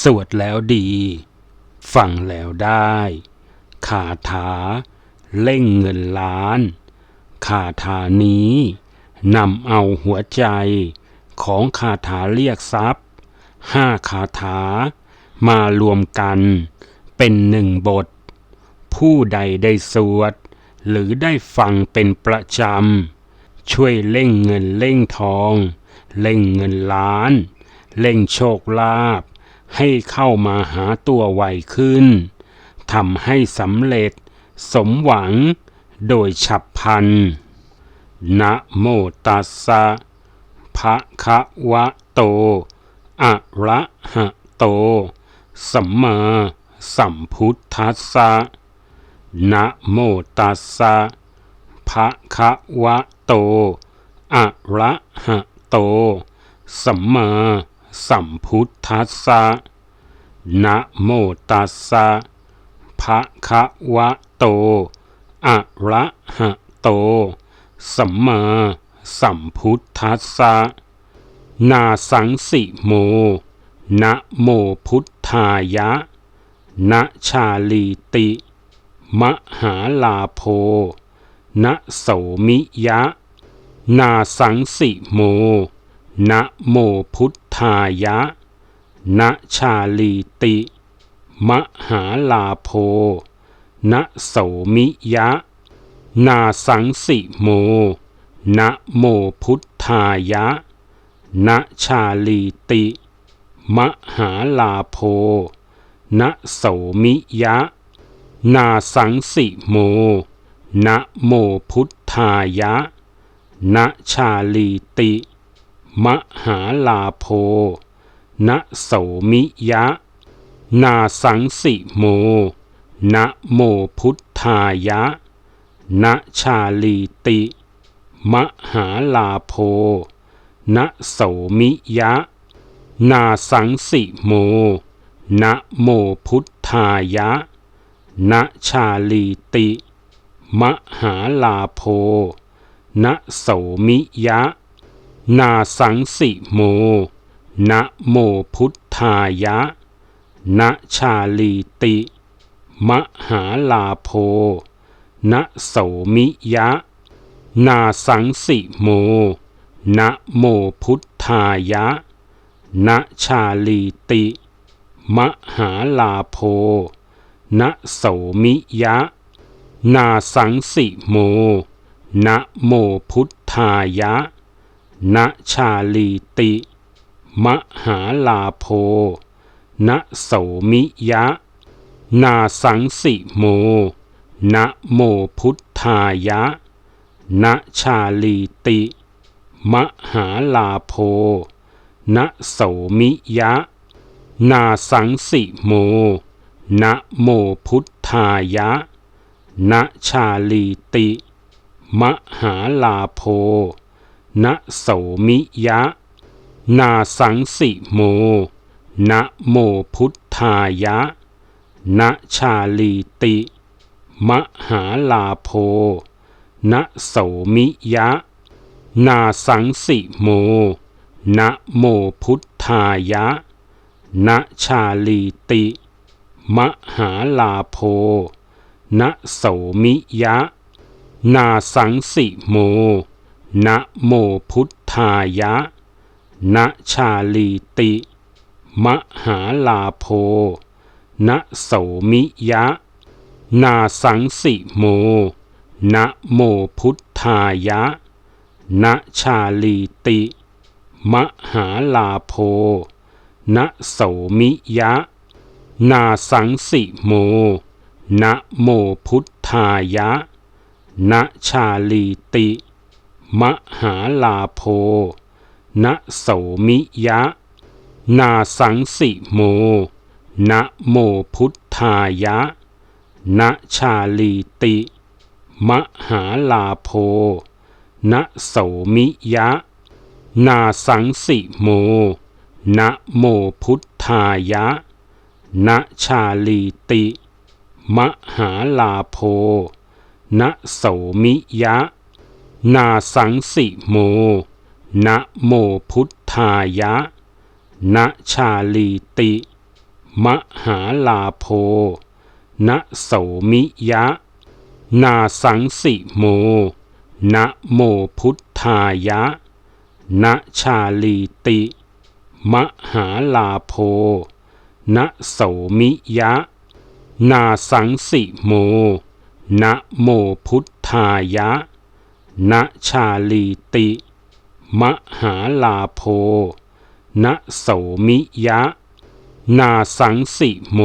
สวดแล้วดี ฟังแล้วได้คาถาเล่งเงินล้านคาถานี้นำเอาหัวใจของคาถาเรียกทรัพย์ห้าคาถามารวมกันเป็นหนึ่งบท ผู้ใดได้สวด หรือได้ฟังเป็นประจำ ช่วยเล่งเงินเล่งทอง เล่งเงินล้าน เล่งโชคลาภ ให้เข้ามาหาตัวไวขึ้นทำให้สำเร็จสมหวังโดยฉับพลัน นะโมตัสสะภะคะวะโต อะระหะโต สัมมาสัมพุทธัสสะ นะโมตัสสะภะคะวะโต อะระหะโต สัมมาสัมพุทธัสสะ นะโมตัสสะภะคะวะโต อะระหะโต สัมมาสัมพุทธัสสะ นาสังสิโม นะโมพุทธายะ นะชาลีติ มหาลาโพ นะโสมิยะ นาสังสิโม นะโมพุทธายะ นะชาลีติ มหาลาโพนะโสมิยะ นาสังสิโมนะโมพุทธายะนะชาลีติ มหาลาโพนะโสมิยะ นาสังสิโมนะโมพุทธายะนะชาลีติ มหาลาโพ นะโสมิยะ นาสังสิโม นะโมพุทธายะ นะชาลีติ มหาลาโพ นะโสมิยะ นาสังสิโม นะโมพุทธายะ นะชาลีติ มหาลาโพ นะโสมิยะ นาสังสิโม นะโมพุทธายะ นะชาลีติ มหาลาโพ นะโสมิยะ นาสังสิโม นะโมพุทธายะ นะชาลีติ มหาลาโพ นะโสมิยะ นาสังสิโม นะโมพุทธายะ นะชาลีติ มหาลาโพนะโสมิยะ นาสังสิโมนะโมพุทธายะนะชาลีติ มหาลาโพนะโสมิยะ นาสังสิโมนะโมพุทธายะนะชาลีติ มหาลาโพนะโสมิยะ นาสังสิโม นะโมพุทธายะ นะชาลีติ มหาลาโพ นะโสมิยะ นาสังสิโม นะโมพุทธายะ นะชาลีติ มหาลาโพ นะโสมิยะ นาสังสิโม นะโมพุทธายะ นะชาลีติ มหาลาโพนะโสมิยะ นาสังสิโมนะโมพุทธายะนะชาลีติ มหาลาโพนะโสมิยะ นาสังสิโมนะโมพุทธายะนะชาลีติ มหาลาโพ นะโสมิยะ นาสังสิโม นะโมพุทธายะ นะชาลีติ มหาลาโพ นะโสมิยะ นาสังสิโม นะโมพุทธายะ นะชาลีติ มหาลาโพ นะโสมิยะ นาสังสิโม นะโมพุทธายะ นะชาลีติ มหาลาโพ นะโสมิยะ นาสังสิโม นะโมพุทธายะ นะชาลีติ มหาลาโพ นะโสมิยะ นาสังสิโม นะโมพุทธายะ นะชาลีติ มหาลาโพนะโสมิยะ นาสังสิโม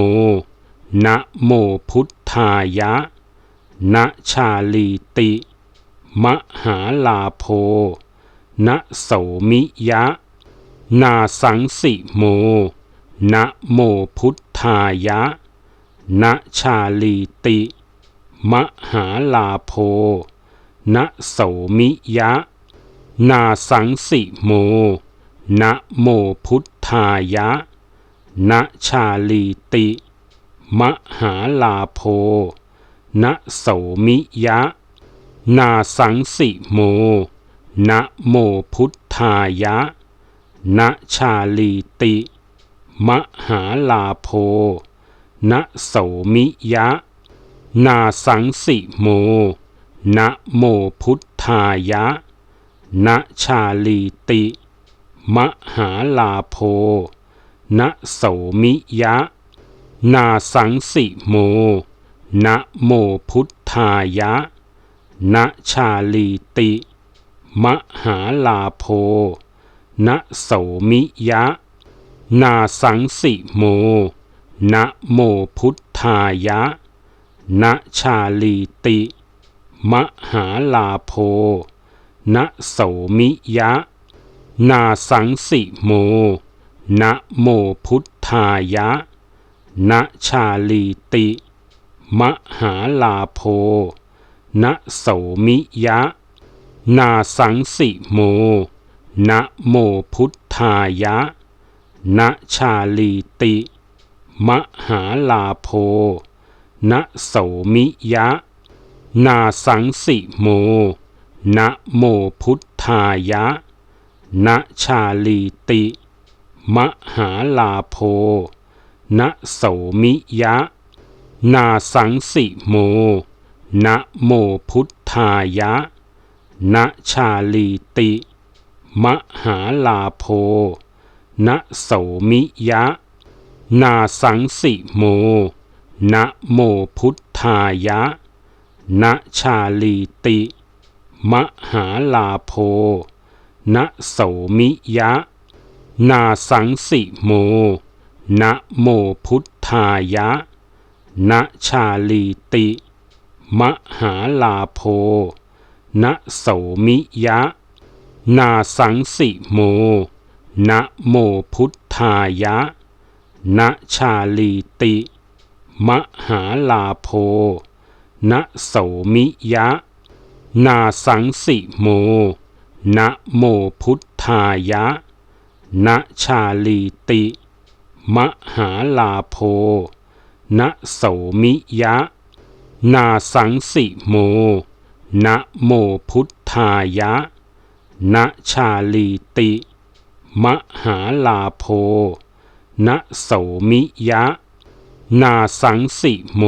นะโมพุทธายะนะชาลีติ มหาลาโพนะโสมิยะ นาสังสิโมนะโมพุทธายะนะชาลีติ มหาลาโพนะโสมิยะ นาสังสิโม นะโมพุทธายะ นะชาลีติ มหาลาโพ นะโสมิยะ นาสังสิโม นะโมพุทธายะ นะชาลีติ มหาลาโพ นะโสมิยะ นาสังสิโม นะโมพุทธายะ นะชาลีติ มหาลาโพนะโสมิยะ นาสังสิโมนะโมพุทธายะนะชาลีติ มหาลาโพนะโสมิยะ นาสังสิโมนะโมพุทธายะนะชาลีติ มหาลาโพ นะโสมิยะ นาสังสิโม นะโมพุทธายะ นะชาลีติ มหาลาโพ นะโสมิยะ นาสังสิโม นะโมพุทธายะ นะชาลีติ มหาลาโพ นะโสมิยะ นาสังสิโม นะโมพุทธายะ นะชาลีติ มหาลาโพ นะโสมิยะ นาสังสิโม นะโมพุทธายะ นะชาลีติ มหาลาโพ นะโสมิยะ นาสังสิโม นะโมพุทธายะ นะชาลีติ มหาลาโพนะโสมิยะ นาสังสิโม นะโมพุทธายะ นะชาลีติ มหาลาโพนะโสมิยะ นาสังสิโม นะโมพุทธายะ นะชาลีติ มหาลาโพนะโสมิยะ นาสังสิโม นะโมพุทธายะ นะชาลีติ มหาลาโพ นะโสมิยะ นาสังสิโม นะโมพุทธายะ นะชาลีติ มหาลาโพ นะโสมิยะ นาสังสิโม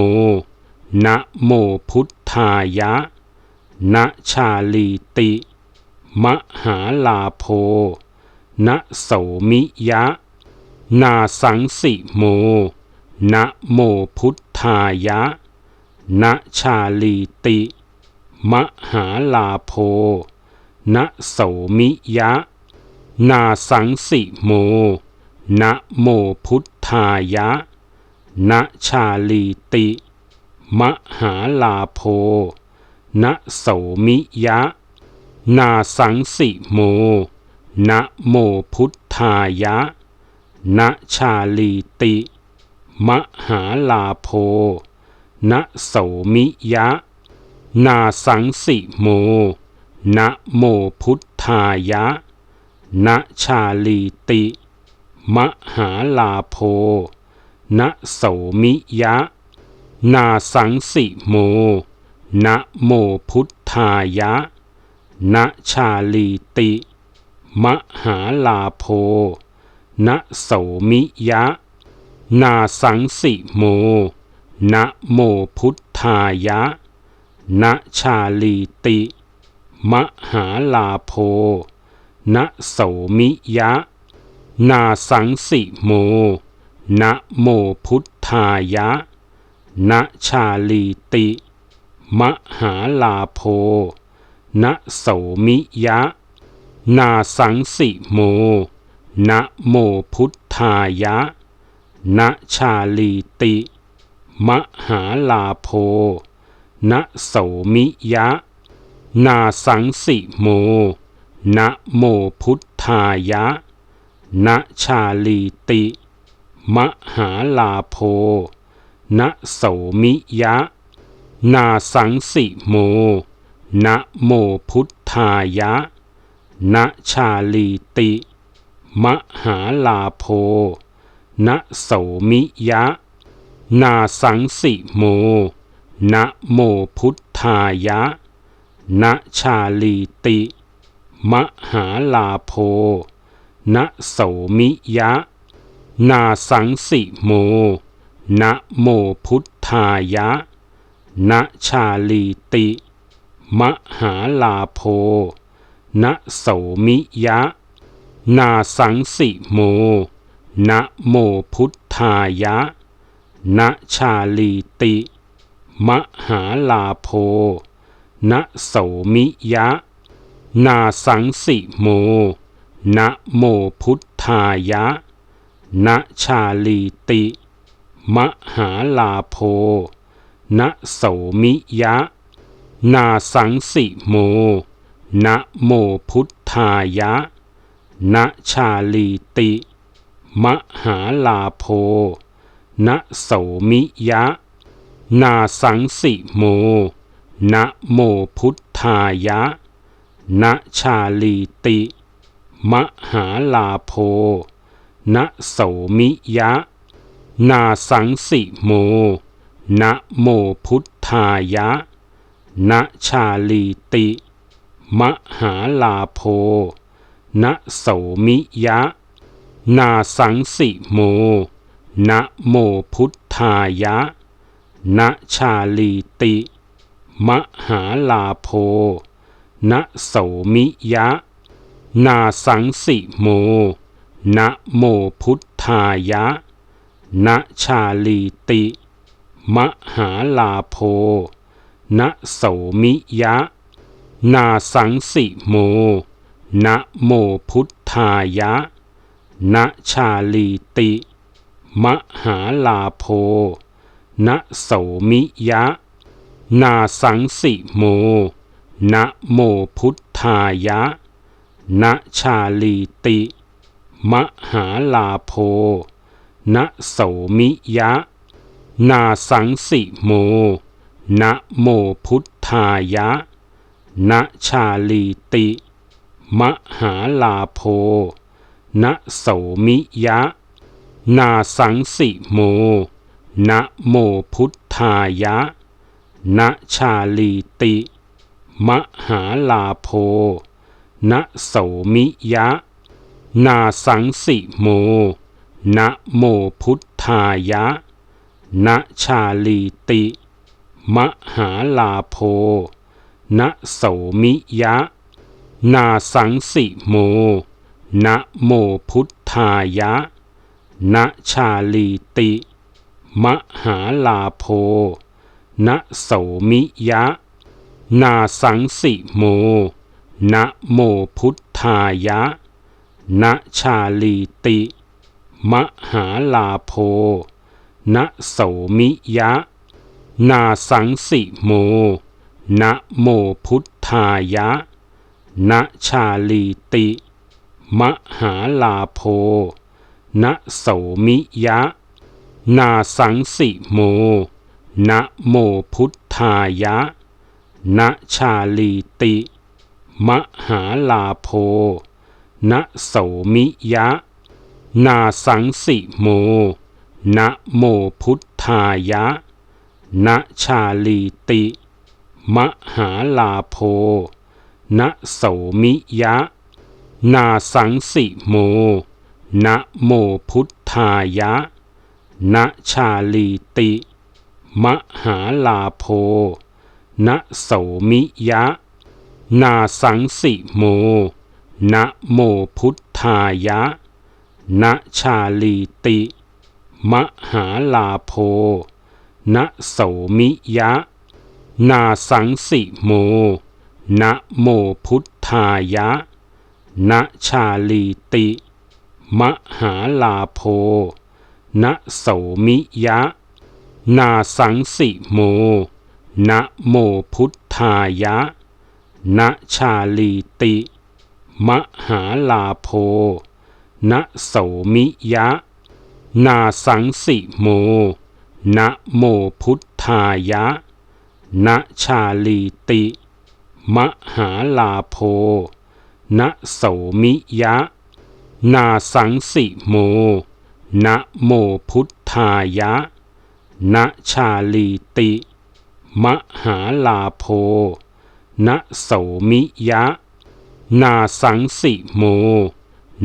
นะโมพุทธายะ นะชาลีติ มหาลาโพนะโสมิยะ นาสังสิโมนะโมพุทธายะนะชาลีติ มหาลาโพนะโสมิยะ นาสังสิโมนะโมพุทธายะนะชาลีติ มหาลาโพ นะโสมิยะ นาสังสิโม นะโมพุทธายะ นะชาลีติ มหาลาโพ นะโสมิยะ นาสังสิโม นะโมพุทธายะ นะชาลีติ มหาลาโพ นะโสมิยะ นาสังสิโม นะโมพุทธายะ นะชาลีติ มหาลาโพ นะโสมิยะ นาสังสิโม นะโมพุทธายะ นะชาลีติ มหาลาโพ นะโสมิยะ นาสังสิโม นะโมพุทธายะ นะชาลีติ มหาลาโพนะโสมิยะ นาสังสิโม นะโมพุทธายะณชาลีติ มหาลาโพณโสมิยะ นาสังสิโม นะโมพุทธายะณชาลีติ มหาลาโพณโสมิยะ นาสังสิโม นะโมพุทธายะณชาลีติ มหาลาโพ นะโสมิยะ นาสังสิโม นะโมพุทธายะ นะชาลีติ มหาลาโพ นะโสมิยะ นาสังสิโม นะโมพุทธายะ นะชาลีติ มหาลาโพนะโสมิยะ นาสังสิโมนะโมพุทธายะนะชาลีติ มหาลาโพนะโสมิยะ นาสังสิโมนะโมพุทธายะนะชาลีติ มหาลาโพ นะโสมิยะ นาสังสิโม นะโมพุทธายะ นะชาลีติ มหาลาโพ นะโสมิยะ นาสังสิโม นะโมพุทธายะ นะชาลีติ มหาลาโพ นะโสมิยะ นาสังสิโม นะโมพุทธายะ นะชาลีติ มหาลาโพนะโสมิยะ นาสังสิโม นะโมพุทธายะ นะชาลีติ มหาลาโพนะโสมิยะ นาสังสิโม นะโมพุทธายะ นะชาลีติ มหาลาโพนะโสมิยะ นาสังสิโมนะโมพุทธายะณชาลีติ มหาลาโพณโสมิยะ นาสังสิโมนะโมพุทธายะณชาลีติ มหาลาโพณโสมิยะ นาสังสิโม นะโมพุทธายะณชาลีติ มหาลาโพ นะโสมิยะ นาสังสิโม นะโมพุทธายะ นะชาลีติ มหาลาโพ นะโสมิยะ นาสังสิโม นะโมพุทธายะ นะชาลีติ มหาลาโพนะโสมิยะ นาสังสิโมนะโมพุทธายะนะชาลีติ มหาลาโพนะโสมิยะ นาสังสิโมนะโมพุทธายะนะชาลีติ มหาลาโพ นะโสมิยะ นาสังสิโม นะโมพุทธายะ นะชาลีติ มหาลาโพ นะโสมิยะ นาสังสิโม นะโมพุทธายะ นะชาลีติ มหาลาโพ นะโสมิยะ นาสังสิโม นะโมพุทธายะ นะชาลีติ มหาลาโพนะโสมิยะ นาสังสิโม นะโมพุทธายะณชาลีติ มหาลาโพณโสมิยะ นาสังสิโม นะโมพุทธายะณชาลีติ มหาลาโพณโสมิยะ นาสังสิโมนะโมพุทธายะณชาลีติ มหาลาโพณโสมิยะ นาสังสิโมนะโมพุทธายะณชาลีติ มหาลาโพณโสมิยะ นาสังสิโม นะโมพุทธายะณชาลีติ มหาลาโพณโสมิยะ นาสังสิโม นะโมพุทธายะณชาลีติ มหาลาโพณโสมิยะ นาสังสิโม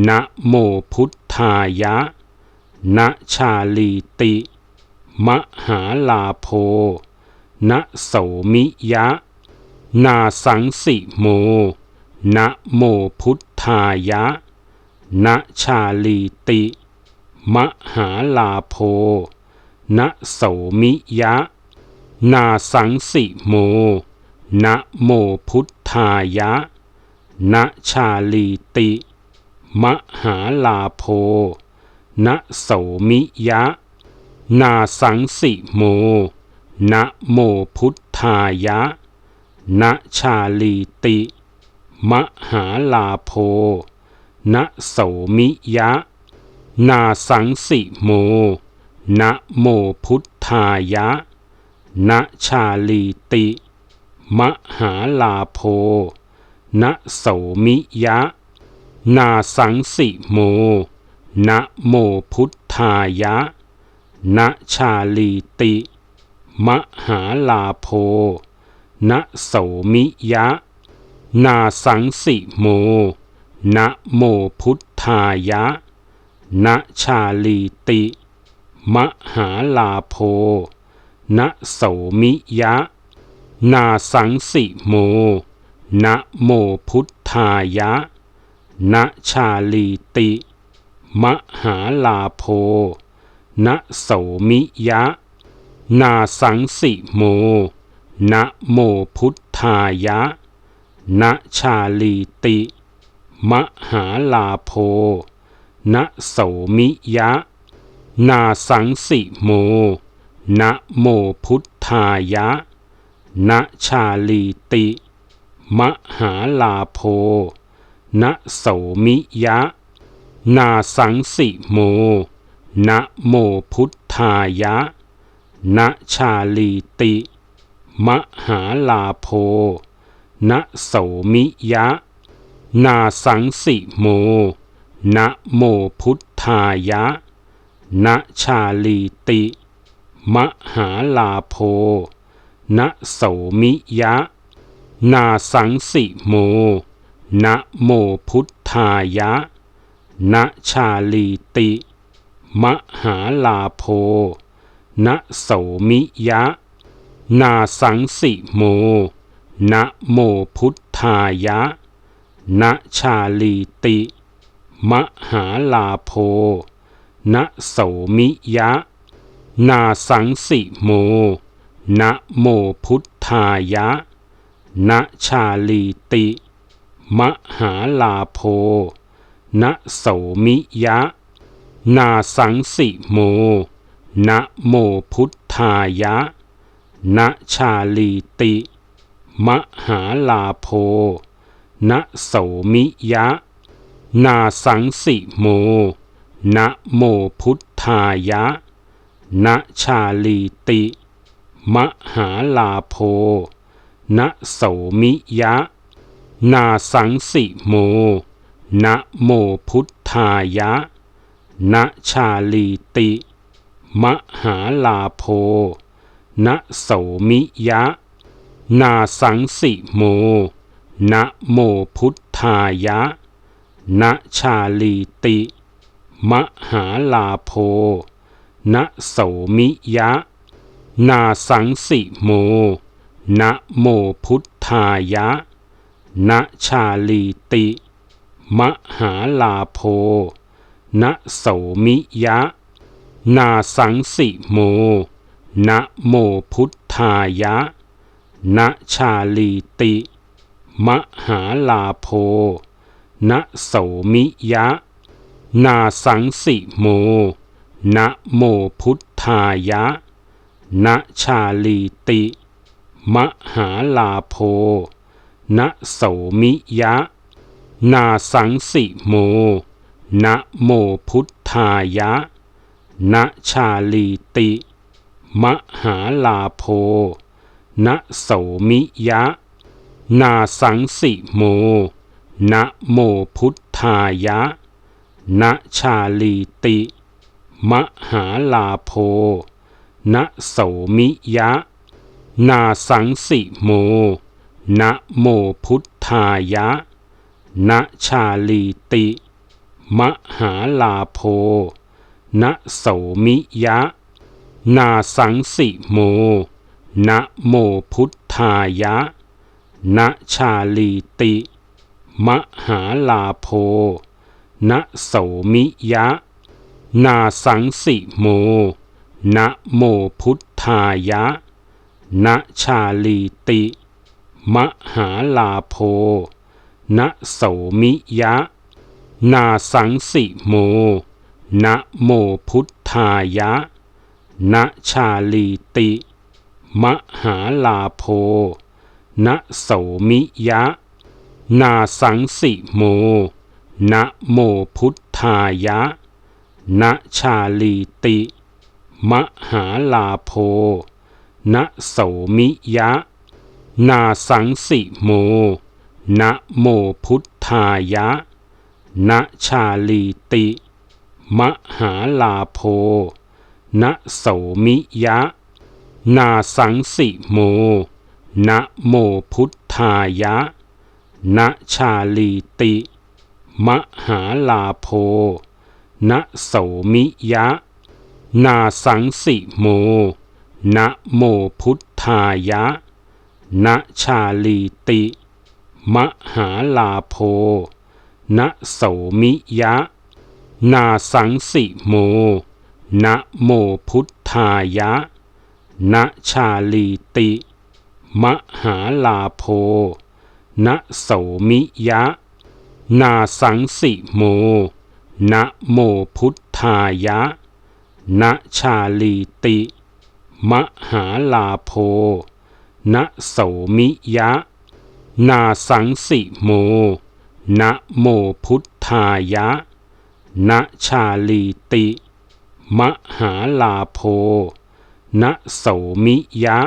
นะโมพุทธายะ ณชาลีติ มหาลาโพณโสมิยะ นาสังสิโมนะโมพุทธายะณชาลีติ มหาลาโพณโสมิยะ นาสังสิโมนะโมพุทธายะณชาลีติ มหาลาโพ ณโสมิยะ นาสังสิโม นะโมพุทธายะณชาลีติ มหาลาโพณโสมิยะ นาสังสิโม นะโมพุทธายะณชาลีติ มหาลาโพณโสมิยะ นาสังสิโม นะโมพุทธายะณชาลีติ มหาลาโพณโสมิยะ นาสังสิโม นะโมพุทธายะณชาลีติ มหาลาโพณโสมิยะ นาสังสิโม นะโมพุทธายะณชาลีติ มหาลาโพณโสมิยะ นาสังสิโมนะโมพุทธายะณชาลีติ มหาลาโพณโสมิยะ นาสังสิโมนะโมพุทธายะณชาลีติ มหาลาโพณโสมิยะ นาสังสิโม นะโมพุทธายะณชาลีติ มหาลาโพณโสมิยะ นาสังสิโม นะโมพุทธายะณชาลีติ มหาลาโพณโสมิยะ นาสังสิโม นะโมพุทธายะ ณชาลีติ มหาลาโพณโสมิยะ นาสังสิโมนะโมพุทธายะณชาลีติ มหาลาโพณโสมิยะ นาสังสิโมนะโมพุทธายะณชาลีติ มหาลาโพ ณโสมิยะ นาสังสิโม นะโมพุทธายะณชาลีติ มหาลาโพณโสมิยะ นาสังสิโม นะโมพุทธายะณชาลีติ มหาลาโพณโสมิยะ นาสังสิโม นะโมพุทธายะณชาลีติมหาลาโพณโสมิยะนาสังสิโมนะโมพุทธายะณชาลีติ มหาลาโพ นะโสมิยะ นาสังสิโม นะโมพุทธายะ นะชาลีติ มหาลาโพนะโสมิยะ นาสังสิโม นะโมพุทธายะ นะชาลีติ มหาลาโพนะโสมิยะ นาสังสิโม นะโมพุทธายะ นะชาลีติ มหาลาโพนะโสมิยะ นาสังสิโม นะโมพุทธายะ นะชาลีติ มหาลาโพ นะโสมิยะ นาสังสิโม นะโมพุทธายะ นะชาลีติ มหาลาโพ นะโสมิยะ นาสังสิโม นะโมพุทธายะ นะชาลีติ มหาลาโพนะโสมิยะ นาสังสิโมนะโมพุทธายะนะชาลีติ มหาลาโพนะโสมิยะ นาสังสิโมนะโมพุทธายะนะชาลีติ มหาลาโพ นะโสมิยะ นาสังสิโม นะโมพุทธายะ นะชาลีติ มหาลาโพ นะโสมิยะ นาสังสิโม นะโมพุทธายะ นะชาลีติ มหาลาโพ นะโสมิยะ นาสังสิโม นะโมพุทธายะ นะชาลีติ มหาลาโพ นะโสมิยะ นาสังสิโม นะโมพุทธายะ นะชาลีติ มหาลาโพ นะโสมิยะ นาสังสิโม นะโมพุทธายะ นะชาลีติ มหาลาโพนะโสมิยะ นาสังสิโม นะโมพุทธายะ นะชาลีติ มหาลาโพนะโสมิยะ นาสังสิโม นะโมพุทธายะ นะชาลีติ มหาลาโพนะโสมิยะ นาสังสิโม นะโมพุทธายะ นะชาลีติ มหาลาโพ นะโสมิยะ